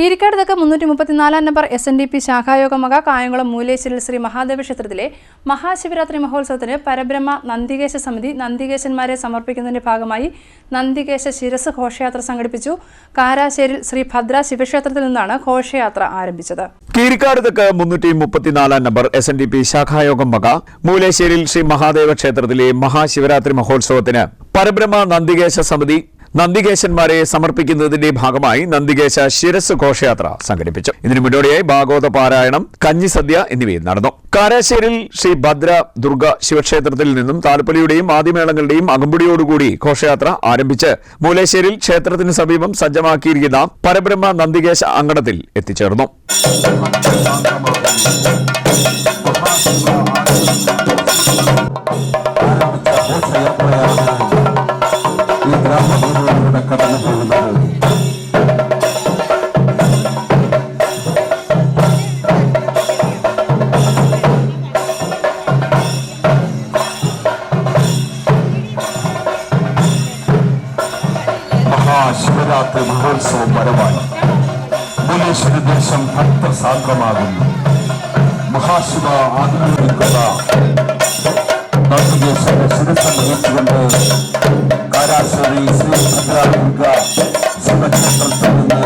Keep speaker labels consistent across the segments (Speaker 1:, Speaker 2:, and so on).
Speaker 1: കീരിക്കാട് തെക്ക് മുന്നൂറ്റി മുപ്പത്തിനാലാം number S N D P ശാഖായോഗമക Kayamkulam മൂലേശ്വരിൽ ശ്രീ മഹാദേവ ക്ഷേത്രത്തിലെ മഹാശിവരാത്രി മഹോത്സവത്തിന് പരബ്രഹ്മ നന്ദികേശ സമിതി നന്ദികേശന്മാരെ സമർപ്പിക്കുന്നതിന്റെ ഭാഗമായി നന്ദികേശ ശിരസ് ഘോഷയാത്ര സംഘടിപ്പിച്ചു. കാരാശ്ശേരിൽ ശ്രീ ഭദ്ര ശിവക്ഷേത്രത്തിൽ നിന്നാണ് ഘോഷയാത്ര ആരംഭിച്ചത്.
Speaker 2: കീരിക്കാട് തെക്ക് മുന്നൂറ്റി മുപ്പത്തിനാലാം number S N D P ശാഖായോഗം വക മൂലേശ്വരിൽ ശ്രീ മഹാദേവ ക്ഷേത്രത്തിലെ മഹാശിവരാത്രി മഹോത്സവത്തിന് പരബ്രഹ്മ നന്ദികേശ സമിതി നന്ദികേശന്മാരെ സമർപ്പിക്കുന്നതിന്റെ ഭാഗമായി നന്ദികേശ ശിരസ് ഘോഷയാത്ര സംഘടിപ്പിച്ചു. ഇതിനു മുന്നോടിയായി ഭാഗവത പാരായണം കഞ്ഞിസദ്യ എന്നിവയും നടന്നു. കാരാശ്ശേരിൽ ശ്രീ ഭദ്ര ദുർഗ ശിവക്ഷേത്രത്തിൽ നിന്നും താലപ്പൊലിയുടെയും ആദിമേളങ്ങളുടെയും അകമ്പടിയോടുകൂടി ഘോഷയാത്ര ആരംഭിച്ച് മൂലേശ്ശേരിൽ ക്ഷേത്രത്തിന് സമീപം സജ്ജമാക്കിയിരിക്കുന്ന പരബ്രഹ്മ നന്ദികേശ അങ്കണത്തിൽ എത്തിച്ചേർന്നു.
Speaker 3: മഹാശിവരാത്രി മഹോത്സവ പരമായി മുനീശ്വര ദേശം ഭക്തസാന്ദ്രമാകുന്നു മഹാശിവ നന്ദികേശ്വര ശിരസം വഹിച്ചുകൊണ്ട് കാരാശ്വരി ശ്രീ ഭദ്രാദുർഗ ശിവക്ഷേത്രത്തിൽ നിന്ന്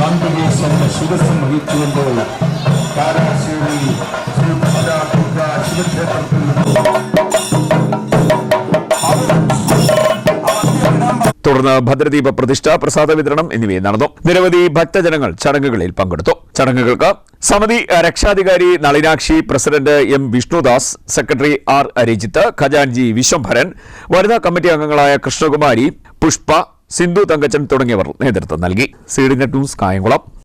Speaker 3: നന്ദികേശ്വരന്റെ ശിരസം വഹിച്ചുകൊണ്ട് കാരാശ്വരി ശ്രീ ഭദ്രാദുർഗ ശിവക്ഷേത്രത്തിൽ നിന്ന്
Speaker 2: തുടർന്ന് ഭദ്രദീപ പ്രതിഷ്ഠ പ്രസാദ വിതരണം എന്നിവയും നടന്നു. നിരവധി ഭക്തജനങ്ങൾ ചടങ്ങുകളിൽ പങ്കെടുത്തു. ചടങ്ങുകൾക്ക് സമിതി രക്ഷാധികാരി Nalinakshi president M. Vishnudas secretary R. Arijith ഖജാൻജി Vishwambharan വനിതാ കമ്മിറ്റി അംഗങ്ങളായ കൃഷ്ണകുമാരി പുഷ്പ സിന്ധു തങ്കച്ചൻ തുടങ്ങിയവർ നേതൃത്വം നൽകി. സീഡിനെറ്റ് ന്യൂസ് കായംകുളം.